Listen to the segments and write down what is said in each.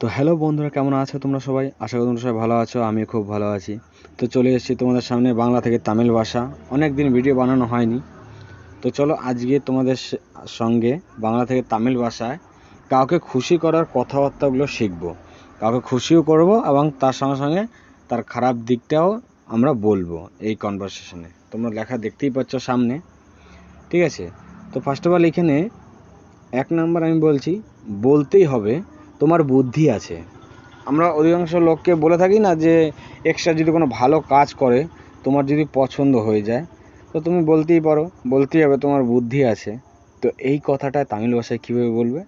তো হ্যালো বন্ধুরা, কেমন আছো তোমরা সবাই? আশা করি তোমরা সবাই ভালো আছো আমি খুব ভালো আছি। তো চলে এসেছি তোমাদের সামনে বাংলা থেকে তামিল ভাষা। অনেক দিন ভিডিও বানানো হয়নি। তো চলো আজকে তোমাদের সঙ্গে বাংলা থেকে তামিল ভাষায় কাউকে খুশি করার কথাবার্তাগুলো শিখব। কাউকে খুশিও করব এবং তার সঙ্গে সঙ্গে তার খারাপ দিকটাও আমরা বলব এই কনভারসেশনে তোমরা লেখা দেখতেই পাচ্ছ সামনে। ঠিক আছে? তো ফার্স্ট অফ অল এখানে এক নাম্বার আমি বলছি, বলতেই হবে তোমার বুদ্ধি আছে। আমরা অধিকাংশ লোককে বলে থাকি না যে এক্সট্রা যদি কোনো ভালো কাজ করে, তোমার যদি পছন্দ হয়ে যায়, তো তুমি বলতেই পারো, বলতেই হবে তোমার বুদ্ধি আছে। তো এই কথাটা তামিল ভাষায় কীভাবে বলবে?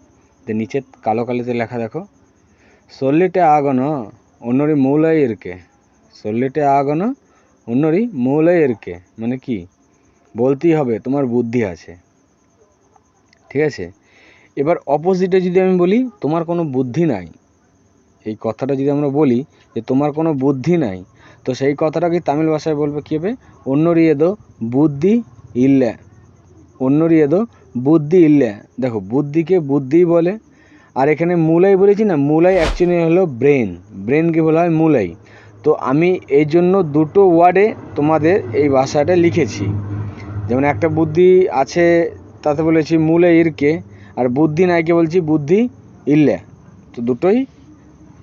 যে নিচের কালো কালিতে লেখা দেখো চল্লিটে আগনো অন্যরি মৌলাইয়েরকে চল্লিটে আগনো অন্যরি মৌলাইয়েরকে। মানে কি? বলতেই হবে তোমার বুদ্ধি আছে। ঠিক আছে? এবার অপোজিটে যদি আমি বলি, তোমার কোনো বুদ্ধি নাই। এই কথাটা যদি আমরা বলি যে, তোমার কোনো বুদ্ধি নাই, তো সেই কথাটাকে তামিল ভাষায় বলবে কী হবে? অন্যরিয়েদো বুদ্ধি ইল্লে। অন্যরিয়েদো বুদ্ধি ইল্লে। দেখো, বুদ্ধিকে বুদ্ধি বলে, আর এখানে মূলাই বলেছি না, মূলাই অ্যাকচুয়ালি হলো ব্রেন ব্রেনকে বলা হয় মূলাই। তো আমি এই জন্য দুটো ওয়ার্ডে তোমাদের এই ভাষাটা লিখেছি। যেমন একটা বুদ্ধি আছে, তাতে বলেছি মূলে ইরকে আর বুদ্ধি নাইকে বলছি, বুদ্ধি ইল্লে। তো দুটোই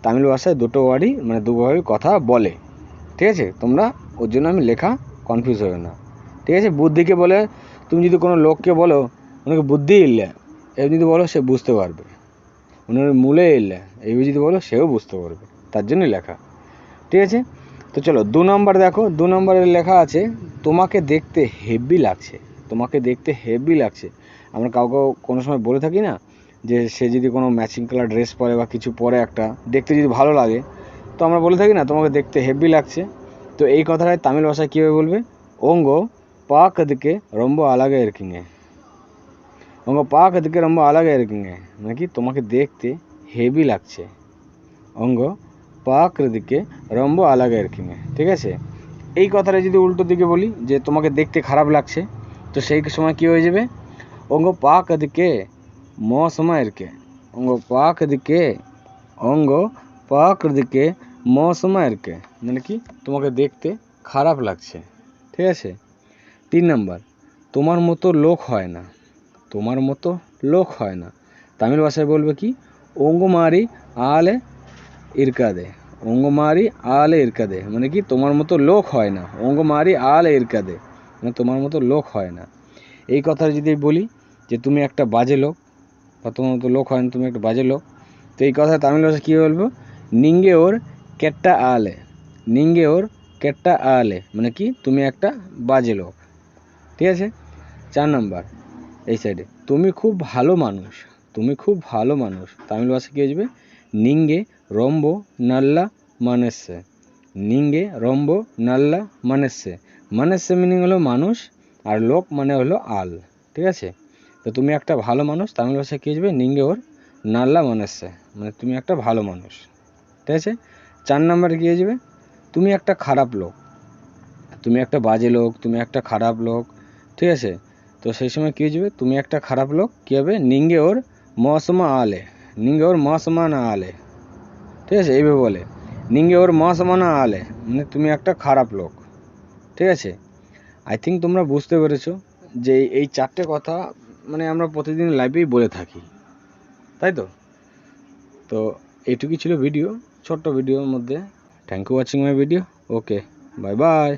তামিল ভাষায় দুটো ওয়ার্ডই মানে দুভাবে কথা বলে। ঠিক আছে? তোমরা ওর জন্য আমি লেখা কনফিউজ হবে না। ঠিক আছে? বুদ্ধিকে বলে, তুমি যদি কোনো লোককে বলো, ওনাকে বুদ্ধি ইল্লে। এবার যদি বলো, সে বুঝতে পারবে। ওনার মূলে ইল্লে। এইভাবে যদি বলো, সেও বুঝতে পারবে। তার জন্যই লেখা। ঠিক আছে? তো চলো, দু নম্বর দেখো। দু নম্বরে লেখা আছে, তোমাকে দেখতে হেভি লাগছে। তোমাকে দেখতে হেভি লাগছে। আমরা কাউকে কোনো সময় বলে থাকি না যে সে যদি কোনো ম্যাচিং কালার ড্রেস পরে বা কিছু পরে একটা, দেখতে যদি ভালো লাগে, তো আমরা বলে থাকি না, তোমাকে দেখতে হেভি লাগছে। তো এই কথাটাই তামিল ভাষায় কীভাবে বলবে? ওঙ্গ পাক দিকে রম্ব আলাগে এরকিংয়ে ওঙ্গ পাক দিকে রম্ব আলাগে এরকিংয়ে নাকি? তোমাকে দেখতে হেভি লাগছে। অঙ্গ পাকৃতিকে রম্ব আলাগে এরকিংয়ে ঠিক আছে? এই কথাটা যদি উল্টো দিকে বলি, যে তোমাকে দেখতে খারাপ লাগছে তো সেই সময় কী হয়ে যাবে? অঙ্গ পাক দিকে ম এরকে অঙ্গ পাক দিকে অঙ্গ পাক দিকে ম এরকে মানে কি? তোমাকে দেখতে খারাপ লাগছে। ঠিক আছে? তিন নম্বর, তোমার মতো লোক হয় না। তোমার মতো লোক হয় না। তামিল ভাষায় বলবে কি? অঙ্গমারি আলে ইরকাদে অঙ্গমারি আলে ইরকাদে মানে কি? তোমার মতো লোক হয় না। অঙ্গমারি আলে ইরকাদে মানে তোমার মতো লোক হয় না। এই কথা যদি বলি যে তুমি একটা বাজে লোক বা তোমার মতো লোক হয় না, তুমি একটা বাজে লোক, তো এই কথা তামিল ভাষা কী বলব? নিঙ্গে ওর কেট্টা আলে। নিঙ্গে ওর কেট্টা আলে। মানে কি? তুমি একটা বাজে লোক। ঠিক আছে? চার নাম্বার, এই সাইডে তুমি খুব ভালো মানুষ। তুমি খুব ভালো মানুষ। তামিল ভাষা কী আসবে নিঙ্গে রম্ব নাল্লা মানেসে। নিঙ্গে রম্ব নাল্লা মানেসে। মানেসে মিনিং হলো মানুষ আর লোক মানে হলো আল, ঠিক আছে? তো তুমি একটা ভালো মানুষ তামিল ভাষায় কী আসবে নিঙ্গে ওর নাল্লা মানেসে মানে তুমি একটা ভালো মানুষ, ঠিক আছে? চার নাম্বারে কী আসবে তুমি একটা খারাপ লোক, তুমি একটা বাজে লোক, তুমি একটা খারাপ লোক, ঠিক আছে? তো সেই সময় কী যাবে? তুমি একটা খারাপ লোক, কী হবে? নিঙ্গে ওর মৌসমা আলে, নিঙ্গে ওর মৌসমা না আলে, ঠিক আছে? এইভাবে বলে, নিঙ্গে ওর মৌসমা না আলে মানে তুমি একটা খারাপ লোক। ঠিক আছে? আই থিঙ্ক তোমরা বুঝতে পেরেছ যে এই- চারটে কথা মানে আমরা প্রতিদিন লাইভেই বলে থাকি। তাই তো? তো এটুকুই ছিল ভিডিও ছোট্ট ভিডিওর মধ্যে। Thank you watching my video okay bye bye